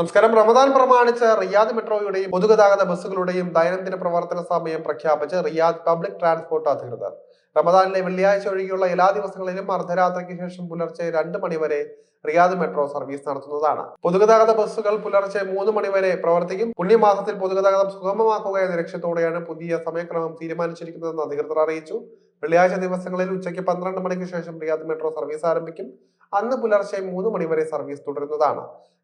നമസ്കാരം. റമദാൻ പ്രമാണിച്ച് റിയാദ് മെട്രോയുടെയും പൊതുഗതാഗത ബസ്സുകളുടെയും ദൈനംദിന പ്രവർത്തന സമയം പ്രഖ്യാപിച്ച് റിയാദ് പബ്ലിക് ട്രാൻസ്പോർട്ട് അധികൃതർ. റമദാനിലെ വെള്ളിയാഴ്ച ഒഴികെയുള്ള എല്ലാ ദിവസങ്ങളിലും അർദ്ധരാത്രിക്ക് ശേഷം പുലർച്ചെ രണ്ട് മണിവരെ റിയാദ് മെട്രോ സർവീസ് നടത്തുന്നതാണ്. പൊതുഗതാഗത ബസ്സുകൾ പുലർച്ചെ മൂന്ന് മണിവരെ പ്രവർത്തിക്കും. പുണ്യമാസത്തിൽ പൊതുഗതാഗതം സുഗമമാക്കുക എന്ന ലക്ഷ്യത്തോടെയാണ് പുതിയ സമയക്രമം തീരുമാനിച്ചിരിക്കുന്നതെന്ന് അധികൃതർ അറിയിച്ചു. വെള്ളിയാഴ്ച ദിവസങ്ങളിൽ ഉച്ചയ്ക്ക് പന്ത്രണ്ട് മണിക്ക് ശേഷം റിയാദ് മെട്രോ സർവീസ് ആരംഭിക്കും. അന്ന് പുലർച്ചെ മൂന്ന് മണിവരെ സർവീസ് തുടരുന്നതാണ്.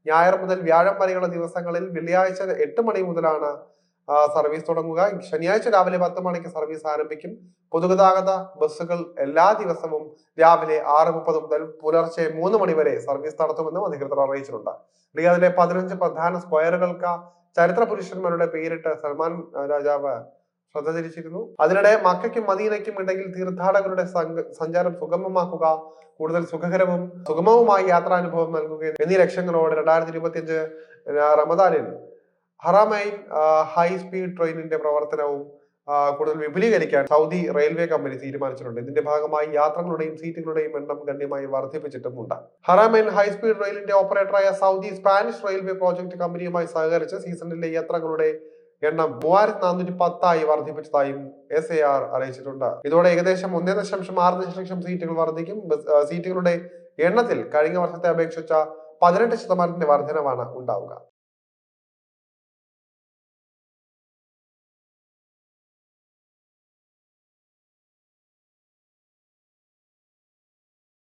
ഞായർ മുതൽ വ്യാഴം വരെയുള്ള ദിവസങ്ങളിൽ വെള്ളിയാഴ്ച എട്ട് മണി മുതലാണ് സർവീസ് തുടങ്ങുക. ശനിയാഴ്ച രാവിലെ പത്ത് മണിക്ക് സർവീസ് ആരംഭിക്കും. പൊതുഗതാഗത ബസ്സുകൾ എല്ലാ ദിവസവും രാവിലെ ആറ് മുപ്പത് മുതൽ പുലർച്ചെ മൂന്ന് മണി വരെ സർവീസ് നടത്തുമെന്നും അധികൃതർ അറിയിച്ചിട്ടുണ്ട്. റിയാദിലെ പതിനഞ്ച് പ്രധാന സ്ക്വയറുകൾക്ക് ചരിത്ര പുരുഷന്മാരുടെ പേരിട്ട് സൽമാൻ രാജാവ് ശ്രദ്ധ തിരിച്ചിരുന്നു അതിനിടെ മക്കയ്ക്കും മദീനയ്ക്കും ഇടയിൽ തീർത്ഥാടകരുടെ സഞ്ചാരം സുഗമമാക്കുക കൂടുതൽ സുഖകരവും സുഗമവുമായ യാത്രാനുഭവം നൽകുക എന്നീ ലക്ഷ്യങ്ങളോടെ രണ്ടായിരത്തി ഇരുപത്തിയഞ്ച് റമദാനിൽ ഹറാമൈൻ ഹൈ സ്പീഡ് ട്രെയിനിന്റെ പ്രവർത്തനവും കൂടുതൽ വിപുലീകരിക്കാൻ സൗദി റെയിൽവേ കമ്പനി തീരുമാനിച്ചിട്ടുണ്ട്. ഇതിന്റെ ഭാഗമായി യാത്രകളുടെയും സീറ്റുകളുടെയും എണ്ണം ഗണ്യമായി വർദ്ധിപ്പിച്ചിട്ടുമുണ്ട്. ഹറാമൈൻ ഹൈ സ്പീഡ് റെയിലിന്റെ ഓപ്പറേറ്ററായ സൗദി സ്പാനിഷ് റെയിൽവേ പ്രോജക്ട് കമ്പനിയുമായി സഹകരിച്ച് സീസണിലെ യാത്രകളുടെ എണ്ണം മൂവായിരത്തി നാനൂറ്റി പത്തായി വർദ്ധിപ്പിച്ചതായും എസ് എ ആർ അറിയിച്ചിട്ടുണ്ട്. ഇതോടെ ഏകദേശം ഒന്നേ ദശാംശം ആറ് ദശലക്ഷം സീറ്റുകൾ വർദ്ധിക്കും. സീറ്റുകളുടെ എണ്ണത്തിൽ കഴിഞ്ഞ വർഷത്തെ അപേക്ഷിച്ച പതിനെട്ട് ശതമാനത്തിന്റെ വർധനവാണ് ഉണ്ടാവുക.